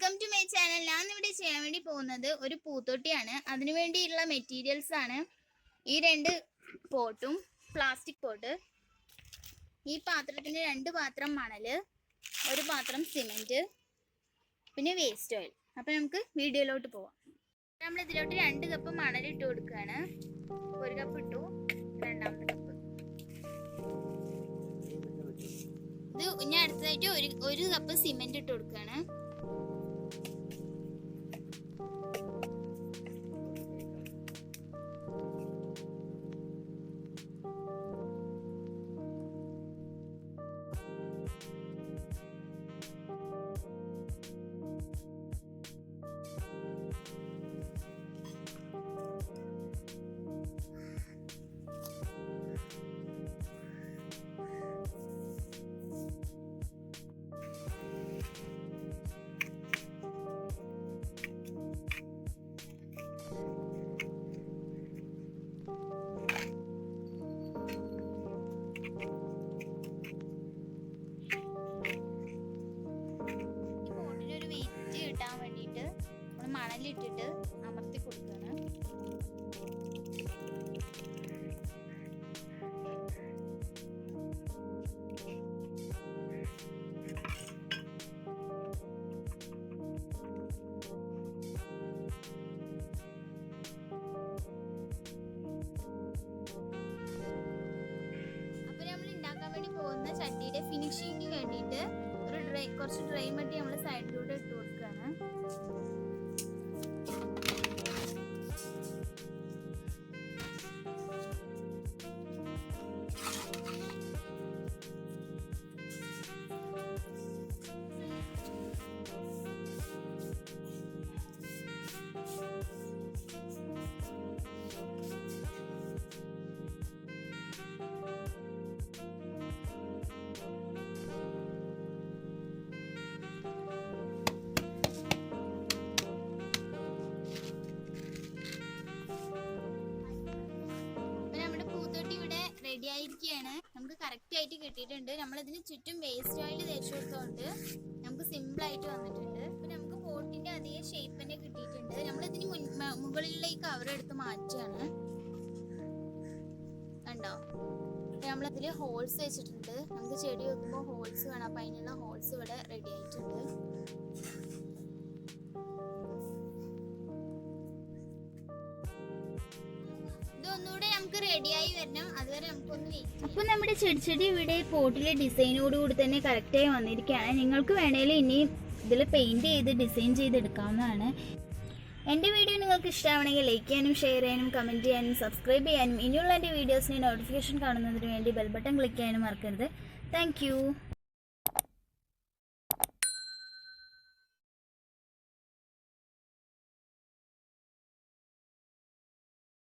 Welcome to my channel ഞാൻ ഇവിടെ ചെയ്യാൻ വേണ്ടി പോകുന്നത് ഒരു പൂത്തൊട്ടിയാണ്. അതിനു വേണ്ടിയുള്ള മെറ്റീരിയൽസ് ആണ്. ഈ രണ്ട് പോട്ടും പ്ലാസ്റ്റിക് പോട്ട്. ഈ പാത്രത്തിന് രണ്ട് പാത്രം മണൽ ഒരു പാത്രം സിമെന്റ് പിന്നെ വേസ്റ്റ് ഓയിൽ അപ്പോൾ നമുക്ക് വീഡിയോയിലോട്ട് പോവാം. നമ്മൾ ഇതിലോട്ട് രണ്ട് കപ്പ് മണൽ ഇട്ട് കൊടുക്കുകയാണ്. ഒരു കപ്പ് ഇട്ടു രണ്ടാമത്തെ കപ്പ് ഇത് ഇനി അടുത്തതായിട്ട് ഒരു ഒരു കപ്പ് സിമെന്റ് ഇട്ട് കൊടുക്കുകയാണ്. മണലിട്ടിട്ട് അമർത്തി കൊടുക്കുകയാണ്. ചട്ടിയുടെ ഫിനിഷിങ്ങിന് വേണ്ടിയിട്ട് ഒരു ഡ്രൈ കുറച്ച് ഡ്രൈ മട്ടി നമ്മൾ സൈഡിലൂടെ റെഡി ആയിരിക്കുകയാണ് നമുക്ക് കറക്റ്റ് ആയിട്ട് കിട്ടിയിട്ടുണ്ട്. നമ്മൾ ഇതിന് ചുറ്റും വേസ്റ്റ് ഓയിൽ തേച്ച് കൊടുത്തോണ്ട് നമുക്ക് സിമ്പിൾ ആയിട്ട് വന്നിട്ടുണ്ട്. അപ്പൊ നമുക്ക് ബോട്ടിന്റെ അതേ ഷേപ്പ് തന്നെ കിട്ടിയിട്ടുണ്ട്. മ- മുകളിലുള്ള ഈ കവർ എടുത്ത് മാറ്റുകയാണ്. കണ്ടോ? നമ്മളതിൽ ഹോൾസ് വെച്ചിട്ടുണ്ട്. നമുക്ക് ചെടി വെക്കുമ്പോൾ ഹോൾസ് വേണം. അപ്പൊ അതിനുള്ള ഹോൾസ് ഇവിടെ റെഡി ആയിട്ടുണ്ട്. ഇതൊന്നുകൂടെ നമുക്ക് റെഡിയായി വരണം. അതുവരെ നമുക്കൊന്ന് ഇവിടെ പോട്ടിലെ ഡിസൈനോട് കൂടി തന്നെ കറക്റ്റായി വന്നിരിക്കുകയാണ്. നിങ്ങൾക്ക് വേണേലും ഇനി ഇതിൽ പെയിന്റ് ചെയ്ത് ഡിസൈൻ ചെയ്തെടുക്കാവുന്നതാണ്. എന്റെ വീഡിയോ നിങ്ങൾക്ക് ഇഷ്ടമാണെങ്കിൽ ലൈക്ക് ചെയ്യാനും ഷെയർ ചെയ്യാനും കമന്റ് ചെയ്യാനും സബ്സ്ക്രൈബ് ചെയ്യാനും ഇനിയുള്ള എന്റെ വീഡിയോസിന് നോട്ടിഫിക്കേഷൻ കാണുന്നതിന് വേണ്ടി ബെൽ ബട്ടൺ ക്ലിക്ക് ചെയ്യാനും മറക്കരുത്. താങ്ക്